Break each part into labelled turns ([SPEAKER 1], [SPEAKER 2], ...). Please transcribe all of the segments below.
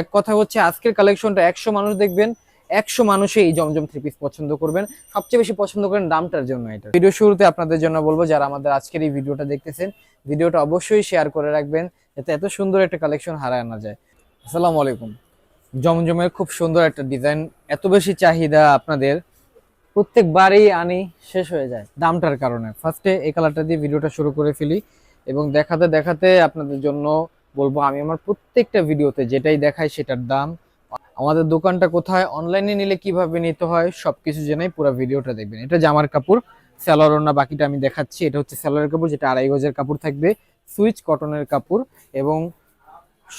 [SPEAKER 1] এক কথা হচ্ছে আজকের কালেকশনটা একশো মানুষ দেখবেন, একশো মানুষই এই জমজম থ্রি পিস পছন্দ করবেন। সবচেয়ে বেশি পছন্দ করেন দামটার জন্য এটা। ভিডিও শুরুতে আপনাদের জন্য বলব, যারা আমাদের আজকের এই ভিডিওটা দেখতেছেন, ভিডিওটা অবশ্যই শেয়ার করে রাখবেন, যাতে এত সুন্দর একটা কালেকশন হারায় না যায়। আসসালামু আলাইকুম। জমজমের খুব সুন্দর একটা ডিজাইন এত বেশি চাহিদা আপনাদের, প্রত্যেকবারই আনি, শেষ হয়ে যায়, দামটার কারণে। ফার্স্টে এই কালারটা দিয়ে ভিডিওটা শুরু করে ফেলি, এবং দেখাতে দেখাতে আপনাদের জন্য বলব, আমি আমার প্রত্যেকটা ভিডিওতে যেটাই দেখাই সেটার দাম। আমাদের দোকানটা কোথায় অনলাইনে নিলে কীভাবে নিতে হয় সব কিছু জেনেই পুরো ভিডিওটা দেখবেন। এটা জামার কাপড় স্যালোয়ার না বাকিটা আমি দেখাচ্ছি। এটা হচ্ছে স্যালোয়ারের কাপড়, যেটা আড়াই গজের কাপড় থাকবে, সুইচ কটনের কাপড় এবং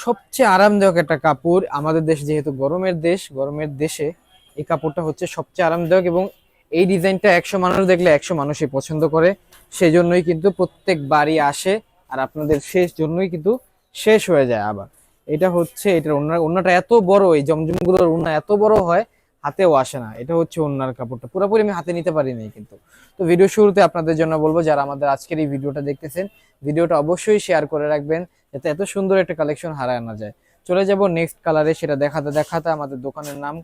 [SPEAKER 1] সবচেয়ে আরামদায়ক একটা কাপড় আমাদের দেশ, যেহেতু গরমের দেশ, গরমের দেশে এই কাপড়টা হচ্ছে সবচেয়ে আরামদায়ক এবং এই ডিজাইনটা একশো মানুষ দেখলে একশো মানুষই পছন্দ করে। সেই জন্যই কিন্তু প্রত্যেক বাড়ি আসে, আর আপনাদের শেষ জন্যই কিন্তু শেষ হয়ে যায় আবার। এটা হচ্ছে, এটার ওনার ওনাটা এত বড়, এই জমজমগুলোর ওনা এত বড় হয়, হাতেও আসে না। এটা হচ্ছে ওনার কাপড়টা। পুরোপুরি আমি হাতে নিতে পারিনি কিন্তু। তো ভিডিও শুরুতে আপনাদের জন্য বলব, যারা আমাদের আজকের এই ভিডিওটা দেখতেছেন, ভিডিওটা অবশ্যই শেয়ার করে রাখবেন, যাতে এত সুন্দর একটা কালেকশন হারায় না যায়। চলে যাব নেক্সট কালারে, সেটা দেখাতে দেখাতে আমাদের দোকানের নাম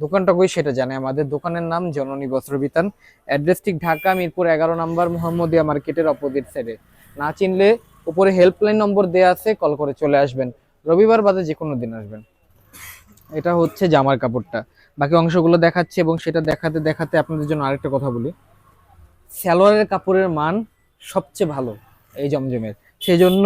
[SPEAKER 1] দোকানটা কই সেটা জানে আমাদের দোকানের নাম, জননী বস্ত্র বিতান। অ্যাড্রেস ঠিক ঢাকা, মিরপুর এগারো নম্বর, মোহাম্মদিয়া মার্কেটের অপোজিট সাইডে না চিনলে উপরে হেল্পলাইন নম্বর দেওয়া আছে কল করে চলে আসবেন। রবিবার বাদে যে কোনো দিন আসবেন। এটা হচ্ছে জামার কাপড়টা। বাকি অংশগুলো দেখাচ্ছি এবং সেটা দেখাতে দেখাতে আপনাদের জন্য আরেকটা কথা বলি। সালোয়ারের কাপড়ের মান সবচেয়ে ভালো এই জমজমের। সেই জন্য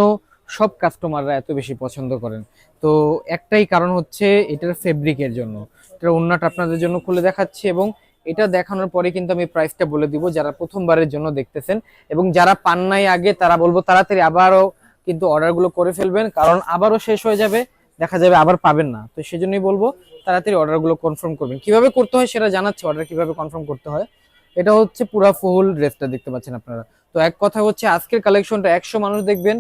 [SPEAKER 1] সব কাস্টমাররা এত বেশি পছন্দ করেন। তো একটাই কারণ হচ্ছে এটার ফেব্রিকের জন্য। এটার ওন্নাটা আপনাদের জন্য খুলে দেখাচ্ছি এবং এটা দেখানোর পরে কিন্তু আমি প্রাইসটা বলে দিব যারা প্রথমবারের জন্য দেখতেছেন। এবং যারা পান নাই আগে, তারা বলব তাড়াতাড়ি আবারও কিন্তু অর্ডারগুলো করে ফেলবেন, কারণ আবারও শেষ হয়ে যাবে, দেখা যাবে আবার পাবেন না। তো সেজন্যই বলব, তাড়াতাড়ি অর্ডারগুলো কনফার্ম করবেন। কীভাবে করতে হয় সেটা জানাচ্ছি অর্ডার কীভাবে কনফার্ম করতে হয়। এটা হচ্ছে পুরা ফুল ড্রেসটা দেখতে পাচ্ছেন আপনারা। তো এক কথা হচ্ছে, আজকের কালেকশনটা একশো মানুষ দেখবেন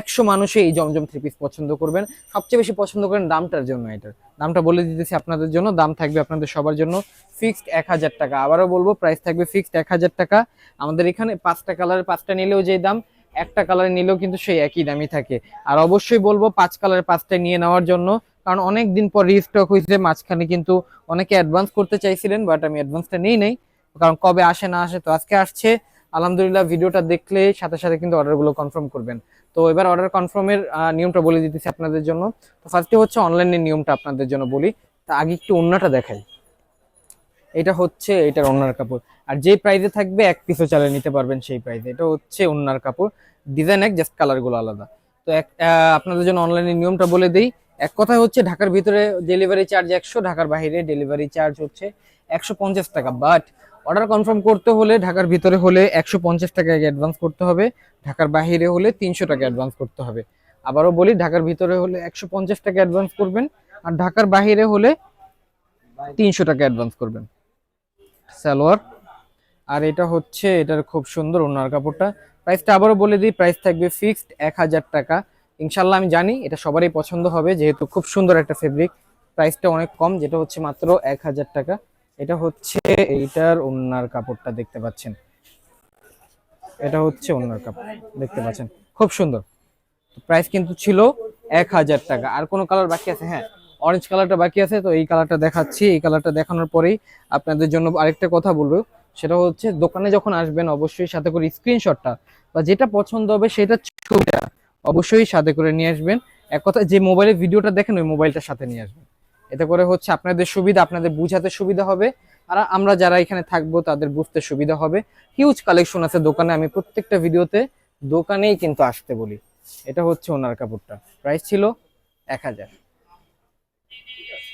[SPEAKER 1] একশো মানুষই এই জমজম থ্রি পিস পছন্দ করবেন। সবচেয়ে বেশি পছন্দ করেন দামটার জন্য এটার। দামটা বলে দিতেছি আপনাদের জন্য, দাম থাকবে আপনাদের সবার জন্য ফিক্সড এক হাজার টাকা। আবারও বলব প্রাইস থাকবে ফিক্সড এক হাজার টাকা। আমাদের এখানে পাঁচটা কালারের পাঁচটা নিলেও যে দাম, একটা কালার নিলেও কিন্তু সেই একই দামই থাকে। আর অবশ্যই বলব, পাঁচ কালারের পাঁচটা নিয়ে নেওয়ার জন্য, কারণ অনেক দিন পর রিস্টক হয়েছে, মাঝখানে কিন্তু অনেকে অ্যাডভান্স করতে চাইছিলেন বাট আমি অ্যাডভান্সটা নেই নেই, কারণ কবে আসে না আসে তো আজকে আসছে। আলহামদুলিল্লাহ ভিডিওটা দেখলে সাথে সাথে কিন্তু অর্ডারগুলো কনফার্ম করবেন। তো এবার অর্ডার কনফার্মের নিয়মটা বলে দিতেছি আপনাদের জন্য। তো ফার্স্টে হচ্ছে অনলাইনের নিয়মটা আপনাদের জন্য বলি। তা আগে একটু অন্যটা দেখাই। এটা হচ্ছে এটার অন্যার কাপড়। আর যে প্রাইজে থাকবে, এক পিসও চালিয়ে নিতে পারবেন সেই প্রাইসে এটা হচ্ছে অন্যার কাপড়। ডিজাইন এক জাস্ট কালারগুলো আলাদা। তো এক আপনাদের জন্য অনলাইনের নিয়মটা বলে দিই। এক কথায় হচ্ছে ঢাকার ভিতরে ডেলিভারি চার্জ একশো, ঢাকার বাইরে ডেলিভারি চার্জ হচ্ছে একশো পঞ্চাশ টাকা। বাট অর্ডার কনফার্ম করতে হলে ঢাকার ভিতরে হলে একশো পঞ্চাশ টাকা অ্যাডভান্স করতে হবে, ঢাকার বাইরে হলে তিনশো টাকা অ্যাডভান্স করতে হবে। আবারও বলি, ঢাকার ভিতরে হলে একশো পঞ্চাশ টাকা অ্যাডভান্স করবেন, আর ঢাকার বাইরে হলে তিনশো টাকা অ্যাডভান্স করবেন। সালোয়ার, আর এটা হচ্ছে, এটার খুব সুন্দর ওনার কাপড়টা। প্রাইসটা আবারও বলে দিই প্রাইস থাকবে ফিক্সড এক হাজার টাকা। ইনশাল্লাহ আমি জানি, এটা সবারই পছন্দ হবে, যেহেতু খুব সুন্দর একটা ফেব্রিক প্রাইসটা অনেক কম, যেটা হচ্ছে মাত্র এক হাজার টাকা। এটা হচ্ছে এইটার ওনার কাপড়টা দেখতে পাচ্ছেন। এটা হচ্ছে ওনার কাপড়, দেখতে পাচ্ছেন। খুব সুন্দর। প্রাইস কিন্তু ছিল এক হাজার টাকা। আর কোনো কালার বাকি আছে? হ্যাঁ অরেঞ্জ কালারটা বাকি আছে। তো এই কালারটা দেখাচ্ছি। এই কালারটা দেখানোর পরেই আপনাদের জন্য আরেকটা কথা বলব। সেটা হচ্ছে দোকানে যখন আসবেন, অবশ্যই সাথে করে স্ক্রিনশটটা বা যেটা পছন্দ হবে সেটা ছবিটা অবশ্যই সাথে করে নিয়ে আসবেন। এক কথা, যে মোবাইলে ভিডিওটা দেখেন, ওই মোবাইলটা সাথে নিয়ে আসবেন। এতে করে হচ্ছে আপনাদের সুবিধা, আপনাদের বুঝাতে সুবিধা হবে। আর আমরা যারা এখানে থাকব, তাদের বুঝতে সুবিধা হবে। হিউজ কালেকশন আছে দোকানে, আমি প্রত্যেকটা ভিডিওতে দোকানেই কিন্তু আসতে বলি। এটা হচ্ছে ওনার কাপড়টা। প্রাইস ছিল এক হাজার।